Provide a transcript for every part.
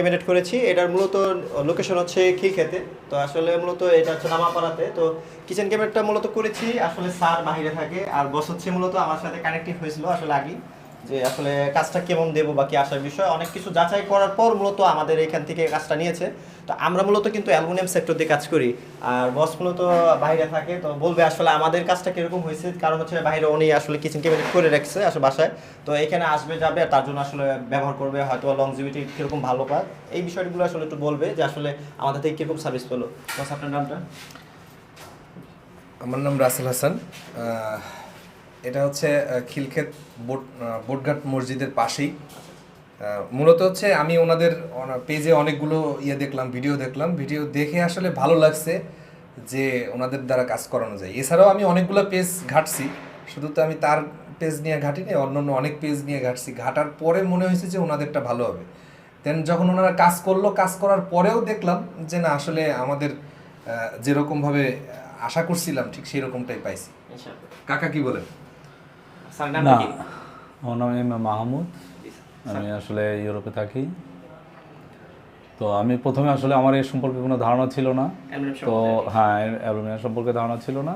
Cabinet করেছি। এটার মূলত লোকেশন হচ্ছে খিলক্ষেতে। তো আসলে মূলত এটা হচ্ছে নামাপাড়াতে তো কিচেন ক্যাবিনেটটা মূলত করেছি। আসলে স্যার বাহিরে থাকে। আর বস হচ্ছে মূলত আমার সাথে কানেক্টিভ হয়েছিল আসলে আগে যে আসলে কাজটা কেমন দেবো বা কি আসার বিষয়, অনেক কিছু যাচাই করার পর মূলত আমাদের এখান থেকে কাজটা নিয়েছে। তো আমরা মূলত কিন্তু অ্যালুমিনিয়াম সেক্টর দিয়ে কাজ করি। আর বস মূলত বাইরে থাকে, তো বলবে আসলে আমাদের কাজটা কীরকম হয়েছে, কারণ হচ্ছে বাইরে উনি আসলে কিচেন ক্যাবিনেট করে রাখছে আসলে বাসায়। তো এখানে আসবে, যাবে তার জন্য আসলে ব্যবহার করবে, হয়তো লংজিভিটি কীরকম ভালো পায় এই বিষয়গুলো আসলে একটু বলবে যে আসলে আমাদের থেকে কীরকম সার্ভিস পেল। বস, আপনার নামটা? আমার নাম রাসেল হাসান। এটা হচ্ছে খিলক্ষেত বোট বোটঘাট মসজিদের পাশেই। মূলত হচ্ছে আমি ওনাদের পেজে অনেকগুলো ইয়ে দেখলাম ভিডিও দেখলাম। ভিডিও দেখে আসলে ভালো লাগছে যে ওনাদের দ্বারা কাজ করানো যায়। এছাড়াও আমি অনেকগুলো পেজ ঘাটছি। শুধু তো আমি তার পেজ নিয়ে ঘাটিনি অন্য অন্য অনেক পেজ নিয়ে ঘাটছি। ঘাটার পরে মনে হয়েছে যে ওনাদেরটা ভালো হবে। দেন যখন ওনারা কাজ করল কাজ করার পরেও দেখলাম যে না আসলে আমাদের যেরকমভাবে আশা করছিলাম ঠিক সেই রকমটাই পাইছি কাকা কি বলেন? না আমার নাম এম মাহমুদ। আমি আসলে ইউরোপে থাকি। তো আমি প্রথমে আসলে আমার এই সম্পর্কে কোনো ধারণা ছিল না। তো হ্যাঁ অ্যালুমিনিয়াম সম্পর্কে ধারণা ছিল না।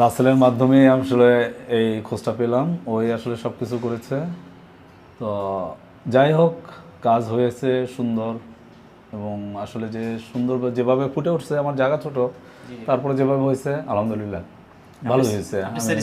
রাসেলের মাধ্যমে আসলে এই খোঁজটা পেলাম। ওই আসলে সব কিছু করেছে। তো যাই হোক কাজ হয়েছে সুন্দর। এবং আসলে যে সুন্দর যেভাবে ফুটে উঠছে আমার জায়গা ছোট তারপরে যেভাবে হয়েছে আলহামদুলিল্লাহ। ভালো হয়েছে?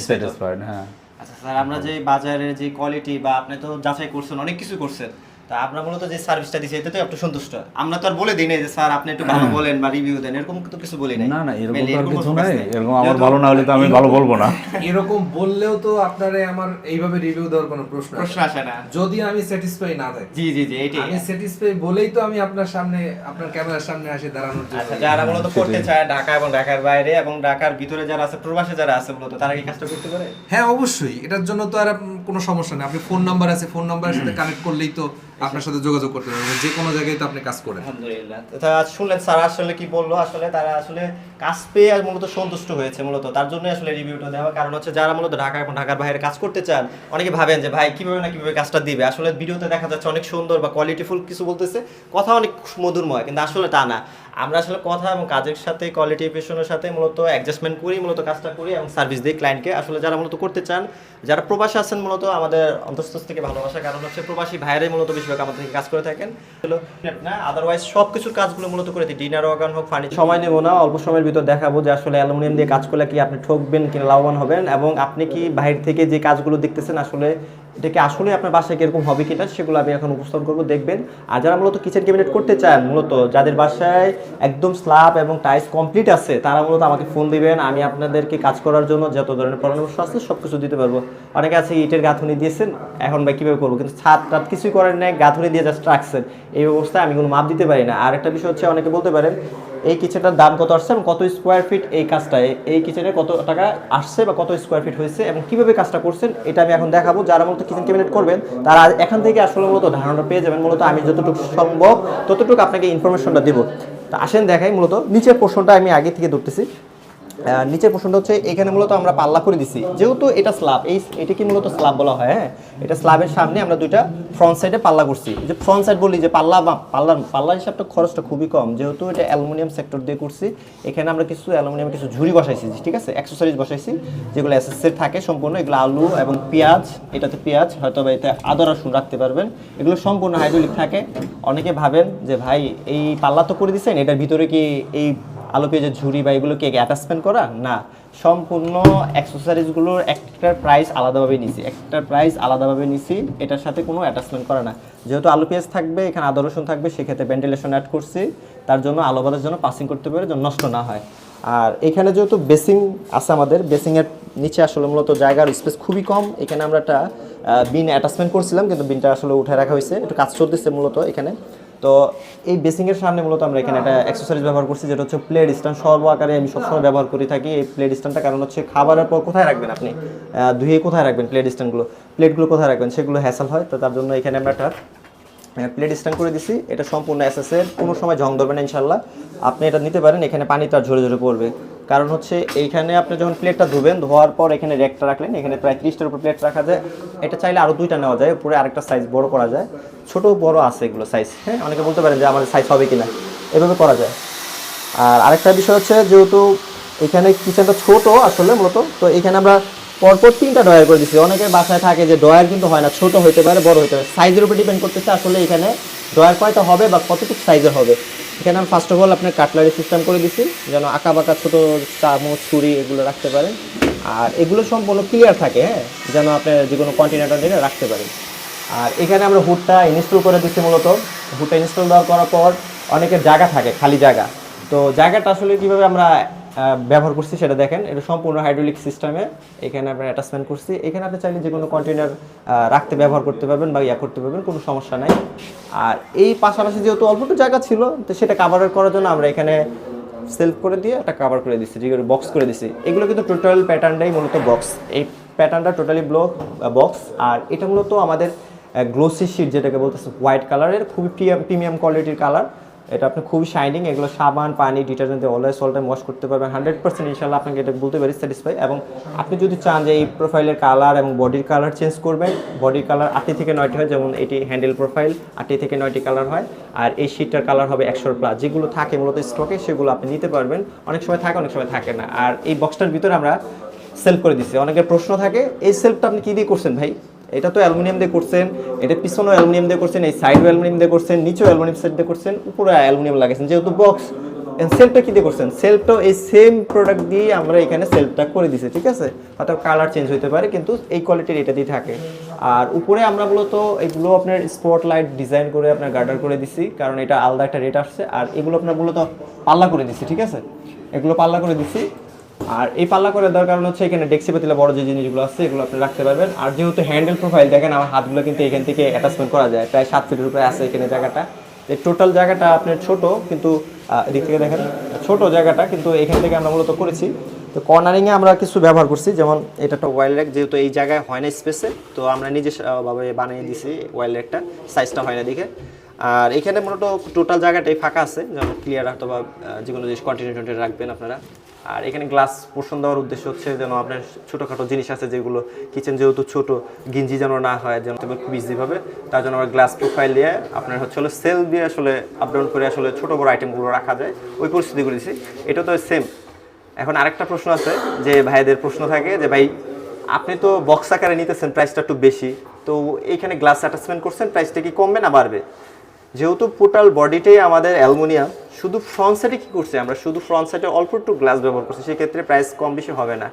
স্যাটিসফাইড হ্যাঁ। আচ্ছা স্যার আমরা যে বাজারের যে কোয়ালিটি বা আপনি তো যাচাই করছেন অনেক কিছু করছেন। তা মূলত যে সার্ভিসটা এতে তো আপনি সন্তুষ্ট। আমরা তো আর বলে দিই নাই যে স্যার আপনি একটু ভালো বলেন বা রিভিউ দেন এরকম তো কিছু বলি নাই। না না এরকম তো কিছু নাই। এরকম আমার ভালো না হলে তো আমি ভালো বলব না। এরকম বললেও তো আপনারে আমার এইভাবে রিভিউ দেওয়ার কোনো প্রশ্ন প্রশ্ন আসে না। না যদি আমি স্যাটিসফাই না থাকি। জি জি জি এটাই। আমি স্যাটিসফাই বলেই তো আমি আপনার সামনে আপনার ক্যামেরার সামনে আসে দাঁড়ানোর জন্য। আচ্ছা যারা মূলত করতে চায় ঢাকা এবং ঢাকার বাইরে এবং ঢাকার ভিতরে যারা আছে প্রবাসে যারা আছে মূলত তারা কি কাজটা করতে পারে? হ্যাঁ অবশ্যই। এটার জন্য তো আর কোনো সমস্যা নেই। আপনি ফোন নাম্বার আছে ফোন নাম্বারের সাথে কানেক্ট করলেই তো আপনার সাথে যোগাযোগ করতে পারবেন যে কোনো জায়গায় তো আপনি কাজ করেন। আলহামদুলিল্লাহ। তা শুনলেন, স্যার আসলে কি বলল? আসলে তারা আসলে কাজ পেয়ে আর মূলত সন্তুষ্ট হয়েছে মূলত। তার জন্য আসলে রিভিউটা দেওয়া। কারণ হচ্ছে যারা মূলত ঢাকা ঢাকার বাইরে কাজ করতে চান, অনেকে ভাবেন যে, ভাই, কীভাবে না কীভাবে কাজটা দিবে? আসলে ভিডিওতে দেখা যাচ্ছে অনেক সুন্দর বা কোয়ালিটিফুল কিছু বলতেছে। কথা অনেক মধুরময় কিন্তু আসলে তা না। আমরা আসলে কথা এবং কাজের সাথে কোয়ালিটিফিকেশনের সাথে মূলত অ্যাডজাস্টমেন্ট করি মূলত কাজটা করি এবং সার্ভিস দিই ক্লায়েন্টকে আসলে যারা মূলত করতে চান যারা প্রবাসী আছেন মূলত আমাদের অন্তঃস্থ থেকে ভালোবাসা কারণ হচ্ছে প্রবাসী ভাইরাই মূলত বেশিরভাগ আমাদের থেকে কাজ করে থাকেন। না আদারওয়াইজ সব কিছুর কাজগুলো মূলত করে দিই। ডিনার ওয়াগান হোক ফার্নিচার সময় নেব না অল্প সময়ের ভিতর দেখাবো যে আসলে অ্যালুমিনিয়াম দিয়ে কাজ করলে কি আপনি ঠকবেন কি লাভবান হবেন এবং আপনি কি বাইরে থেকে যে কাজগুলো দেখতেছেন আসলে এটা কি আসলে আপনার বাসায় কীরকম হবে কিনা সেগুলো আমি এখন উপস্থাপন করব, দেখবেন। আর যারা মূলত কিচেন ক্যাবিনেট করতে চান, মূলত যাদের বাসায় একদম স্ল্যাব এবং টাইলস কমপ্লিট আছে, তারা মূলত আমাকে ফোন দিবেন, আমি আপনাদেরকে কাজ করার জন্য যত ধরনের পরামর্শ আছে সব কিছু দিতে পারব। অনেকে আছে ইটের গাঁথুনি দিয়েছেন, এখন ভাই কীভাবে করব? কিন্তু ছাদ টাত কিছুই করেন নাই, গাঁথুনি দিয়ে জাস্ট রাখছেন। এই অবস্থায় আমি কোনো মাপ দিতে পারি না। আর একটা বিষয় হচ্ছে, অনেকে বলতে পারেন এই কিচেনটার দাম কত আসছে এবং কত স্কোয়ার ফিট এই কাজটা, এই- কিচেনে কত টাকা আসছে বা কত স্কোয়ার ফিট হয়েছে এবং কীভাবে কাজটা করছেন, এটা আমি এখন দেখাবো। যারা মূলত কিচেন ক্যাবিনেট করবেন, তারা এখান থেকে আসলে মূলত ধারণাটা পেয়ে যাবেন। মূলত আমি যতটুকু সম্ভব ততটুকু আপনাকে ইনফরমেশনটা দেবো। তা আসেন দেখাই মূলত, নিচের পোর্শনটা আমি আগে থেকে ধরতেছি। নিচের পোর্শনটা হচ্ছে, এখানে মূলত আমরা পাল্লা করে দিছি। যেহেতু এটা স্ল্যাব এই এটা কি মূলত স্ল্যাব বলা হয় হ্যাঁ? এটা স্ল্যাবের সামনে আমরা দুইটা ফ্রন্ট সাইডে পাল্লা করছি। যে ফ্রন্ট সাইড বলি যে পাল্লা বা পাল্লার পাল্লা হিসাবটা খরচটা খুবই কম। যেহেতু এটা অ্যালুমিনিয়াম সেক্টর দিয়ে করছি, এখানে আমরা কিছু অ্যালুমিনিয়াম কিছু ঝুড়ি বসাইছি ঠিক আছে? অ্যাক্সেসরিজ বসাইছি, যেগুলো অ্যাসেসের থাকে সম্পূর্ণ, এগুলো আলু এবং পেঁয়াজ, এটাতে পেঁয়াজ হয়তো বা এতে আদা, রসুন রাখতে পারবেন। এগুলো সম্পূর্ণ হাইড্রোলিক থাকে। অনেকে ভাবেন যে, ভাই, এই পাল্লা তো করে দিচ্ছেন এটার ভিতরে কি এই আলু পেঁয়াজের ঝুড়ি বা এগুলো কি অ্যাটাচমেন্ট করা? না। সম্পূর্ণ অ্যাক্সেসরিজগুলোর একটার প্রাইস আলাদাভাবে নিছি। একটার প্রাইস আলাদাভাবে নিছি, এটার সাথে কোনো অ্যাটাচমেন্ট করা না। যেহেতু আলু পেঁয়াজ থাকবে, এখানে আদা থাকবে, সেক্ষেত্রে ভেন্টিলেশন অ্যাড করছি। তার জন্য আলো যেন পাসিং করতে পারে, যেন নষ্ট না হয়। আর এখানে যেহেতু বেসিং আছে আমাদের বেসিংয়ের নিচে আসলে মূলত জায়গার স্পেস খুবই কম। এখানে আমরা একটা বিন অ্যাটাচমেন্ট করছিলাম, কিন্তু বিনটা আসলে উঠে রাখা হয়েছে। একটু কাজ চলতেছে মূলত এখানে। তো এই বেসিংয়ের সামনে মূলত আমরা এখানে একটা অ্যাক্সেসরিজ ব্যবহার করছি যেটা হচ্ছে প্লেট স্ট্যান্ড সর্ব আকারে আমি সবসময় ব্যবহার করে থাকি। এই প্লেট স্ট্যান্ডটা কারণ হচ্ছে খাবারের পর কোথায় রাখবেন আপনি? ধুয়ে কোথায় রাখবেন প্লেট স্ট্যান্ডগুলো প্লেটগুলো কোথায় রাখবেন? সেগুলো হ্যাসাল হয় তো তার জন্য এখানে আমরা একটা প্লেট স্ট্যান্ড করে দিছি। এটা সম্পূর্ণ এসএসের কোনো সময় জং ধরবে না ইনশাল্লাহ আপনি এটা নিতে পারেন, এখানে পানি তার ঝরে ঝরে পড়বে। কারণ হচ্ছে, এইখানে আপনি যখন প্লেটটা ধুবেন, ধোয়ার পর এখানে রেকটা রাখলেন, এখানে প্রায় ত্রিশটার উপর প্লেট রাখা যায়। এটা চাইলে আরও দুইটা নেওয়া যায়, উপরে আরেকটা সাইজ বড় করা যায়। ছোট, বড় আছে এগুলো সাইজ হ্যাঁ? অনেকে বলতে পারেন যে আমাদের সাইজ হবে কিনা। এভাবে করা যায়। আর আরেকটা বিষয় হচ্ছে, যেহেতু এখানে কিচেনটা ছোট আসলে মূলত, তো এখানে আমরা পরপর তিনটা ডয়ার করে দিচ্ছি অনেকের বাসায় থাকে যে ডয়ার কিন্তু হয় না, ছোট হইতে পারে, বড় হতে পারে। সাইজের উপর ডিপেন্ড করতেছে আসলে এখানে ডয়ার কয়টা হবে বা কতটুকু সাইজের হবে। এখানে আমি ফার্স্ট অফ অল আপনার কাটলারি সিস্টেম করে দিচ্ছি যেন আঁকা বাঁকা ছোটো চামচ, ছুরি এগুলো রাখতে পারেন। আর এগুলো সম্পূর্ণ ক্লিয়ার থাকে হ্যাঁ? যেন আপনি যে কোনো কন্টেনার রাখতে পারেন। আর এখানে আমরা হুডটা ইনস্টল করে দিচ্ছি মূলত। হুডটা ইনস্টল দেওয়ার করার পর অনেকের জায়গা থাকে, খালি জায়গা। তো জায়গাটা আসলে কীভাবে আমরা ব্যবহার করছি সেটা দেখেন। এটা সম্পূর্ণ হাইড্রোলিক সিস্টেমে এখানে আমরা অ্যাটাচমেন্ট করছি। এখানে আপনি চাইলে যে কোনো কন্টেনার রাখতে ব্যবহার করতে পারবেন বা ইয়া করতে পারবেন, কোনো সমস্যা নাই। আর এই পাশাপাশি যেহেতু অল্প একটু জায়গা ছিল, তো সেটা কাভার করার জন্য আমরা এখানে সেলফ করে দিয়ে একটা কাভার করে দিচ্ছি যেগুলো বক্স করে দিচ্ছি। এগুলো কিন্তু টোটাল প্যাটার্নটাই মূলত বক্স এই প্যাটার্নটা টোটালি ব্লক বক্স আর এটা মূলত আমাদের গ্লোসি শিট যেটাকে বলতেছে হোয়াইট কালারের খুবই প্রিমিয়াম কোয়ালিটির কালার এটা আপনি খুবই শাইনিং এগুলো সাবান, পানি ডিটারজেন্ট দিয়ে অলওয়েজ অল টাইম ওয়াশ করতে পারবেন। হান্ড্রেড পার্সেন্ট ইনশাল্লাহ আপনাকে এটা বলতে পারি স্যাটিসফাই এবং আপনি যদি চান যে এই প্রোফাইলের কালার এবং বডির কালার চেঞ্জ করবেন বডির কালার আটটি থেকে নয়টি হয়, যেমন এটি হ্যান্ডেল প্রোফাইল আটটি থেকে নয়টি কালার হয়। আর এই শিটটার কালার হবে একশোর প্লাস যেগুলো থাকে মূলত স্টকে সেগুলো আপনি নিতে পারবেন। অনেক সময় থাকে, অনেক সময় থাকে না। আর এই বক্সটার ভিতরে আমরা সেলফ করে দিচ্ছি অনেকের প্রশ্ন থাকে, এই সেলফটা আপনি কী দিয়ে করছেন ভাই? এটা তো অ্যালুমিনিয়াম দিয়ে করছেন, এটা পিছনেও অ্যালুমিনিয়াম দিয়ে করছেন, এই সাইডও অ্যালুমিনিয়াম দিয়ে করছেন, নিচেও অ্যালুমিনিয়াম সেট দিয়ে করছেন, উপরে অ্যালুমিনিয়াম লাগাইছেন। যেহেতু বক্স সেলফটা কী দিয়ে করছেন? সেলফটাও এই সেম প্রোডাক্ট দিয়ে আমরা এখানে সেলফটা করে দিছি, ঠিক আছে? হয়তো কালার চেঞ্জ হতে পারে, কিন্তু এই কোয়ালিটির এটা দিয়ে থাকে। আর উপরে আমরা মূলত এগুলো আপনার স্পট লাইট ডিজাইন করে আপনার গার্ডার করে দিছি, কারণ এটা আলাদা একটা রেট আসছে। আর এগুলো আপনার মূলত পাল্লা করে দিছি, ঠিক আছে? এগুলো পাল্লা করে দিছি। আর এই পাল্লা করে দেওয়ার কারণ হচ্ছে এখানে ডেক্সি পাতিলা বড় যে জিনিসগুলো আছে এগুলো আপনি রাখতে পারবেন। আর যেহেতু হ্যান্ডেল প্রোফাইল দেখেন আমার হাতগুলো কিন্তু এখান থেকে অ্যাটাচমেন্ট করা যায়। প্রায় সাত ফিটের উপরে আছে এখানে জায়গাটা। এই টোটাল জায়গাটা আপনার ছোট কিন্তু এদিক থেকে দেখেন ছোট জায়গাটা কিন্তু এখান থেকে আমরা মূলত করেছি। তো কর্নারিংয়ে আমরা কিছু ব্যবহার করছি যেমন এটা একটা ওয়াইল র্যাক যেহেতু এই জায়গায় হয় না স্পেসে তো আমরা নিজে ভাবে বানিয়ে দিছি ওয়াইল র্যাকটা সাইজটা হয় না দিকে আর এখানে মূলত টোটাল জায়গাটাই ফাঁকা আছে যেমন ক্লিয়ার অথবা আহ, যে কোনো জিনিস কন্টিনিউ রাখবেন আপনারা। আর এখানে গ্লাস পোর্শন দেওয়ার উদ্দেশ্য হচ্ছে যেন আপনার ছোটোখাটো জিনিস আছে যেগুলো কিচেন যেহেতু ছোট, গিঞ্জি যেন না হয়, যেন তবে খুব ইজি ভাবে, তার জন্য আমরা গ্লাস প্রোফাইল দিয়ে আপনার হচ্ছে হলো সেল দিয়ে আসলে আপ ডাউন করে আসলে ছোটো বড় আইটেমগুলো রাখা যায়। ওই পরিস্থিতিগুলো দিছি। এটা তো সেম এখন আরেকটা প্রশ্ন আছে যে ভাইদের প্রশ্ন থাকে যে, ভাই, আপনি তো বক্স আকারে নিতেছেন প্রাইসটা একটু বেশি। তো এইখানে গ্লাস অ্যাটাচমেন্ট করছেন প্রাইসটা কি কমবে না বাড়বে? যেহেতু টোটাল বডিটাই আমাদের অ্যালুমিনিয়াম শুধু ফ্রন্ট সাইডে কী করছি আমরা? শুধু ফ্রন্ট সাইডে অল্প একটু গ্লাস ব্যবহার করছি, সেক্ষেত্রে প্রাইস কম বেশি হবে না।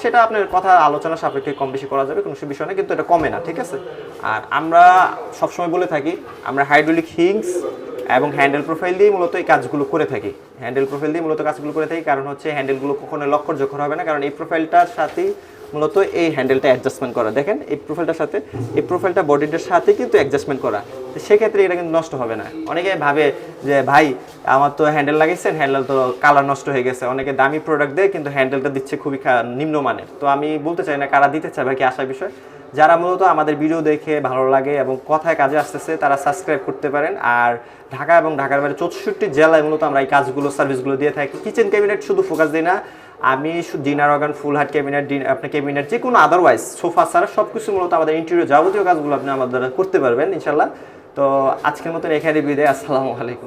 সেটা আপনার কথা আলোচনা সাপেক্ষে কম বেশি করা যাবে, কোনো বিষয় না, কিন্তু এটা কমে না, ঠিক আছে? আর আমরা সবসময় বলে থাকি, আমরা হাইড্রোলিক হিংস এবং হ্যান্ডেল প্রোফাইল দিয়ে মূলত এই কাজগুলো করে থাকি। হ্যান্ডেল প্রোফাইল দিয়ে মূলত কাজগুলো করে থাকি, কারণ হচ্ছে হ্যান্ডেলগুলো কখনো লক্ষ্য জোখর হবে না, কারণ এই প্রোফাইলটার সাথেই মূলত এই হ্যান্ডেলটা অ্যাডজাস্টমেন্ট করা। দেখেন, এই প্রোফাইলটার সাথে, এই প্রোফাইলটা বডিটার সাথে কিন্তু অ্যাডজাস্টমেন্ট করা। তো সেক্ষেত্রে এটা কিন্তু নষ্ট হবে না। অনেকে ভাবে যে, ভাই, আমার তো হ্যান্ডেল লাগিয়েছেন হ্যান্ডেল তো কালার নষ্ট হয়ে গেছে। অনেকে দামি প্রোডাক্ট দেয়, কিন্তু হ্যান্ডেলটা দিচ্ছে খুবই নিম্নমানের। তো আমি বলতে চাই না কারা দিতে চায় বা কি আসার বিষয়? যারা মূলত আমাদের ভিডিও দেখে ভালো লাগে এবং কথায় কাজে আসতেছে, তারা সাবস্ক্রাইব করতে পারেন। আর ঢাকা এবং ঢাকার বাইরে চৌষট্টি জেলায় মূলত আমরা এই কাজগুলো সার্ভিসগুলো দিয়ে থাকি। কিচেন ক্যাবিনেট শুধু ফোকাস দিই না। আমি ডিনার অর্গান ফুল হার্ট ক্যাবিনেট আপনার ক্যাবিনেট যে কোনো আদারওয়াইজ সোফা ছাড়া সব কিছু মূলত আমাদের ইন্টেরিয়র যাবতীয় কাজগুলো আপনি আমাদের দ্বারা করতে পারবেন ইনশাল্লাহ তো আজকের মতন এখানে বিদায়, আসসালামু আলাইকুম।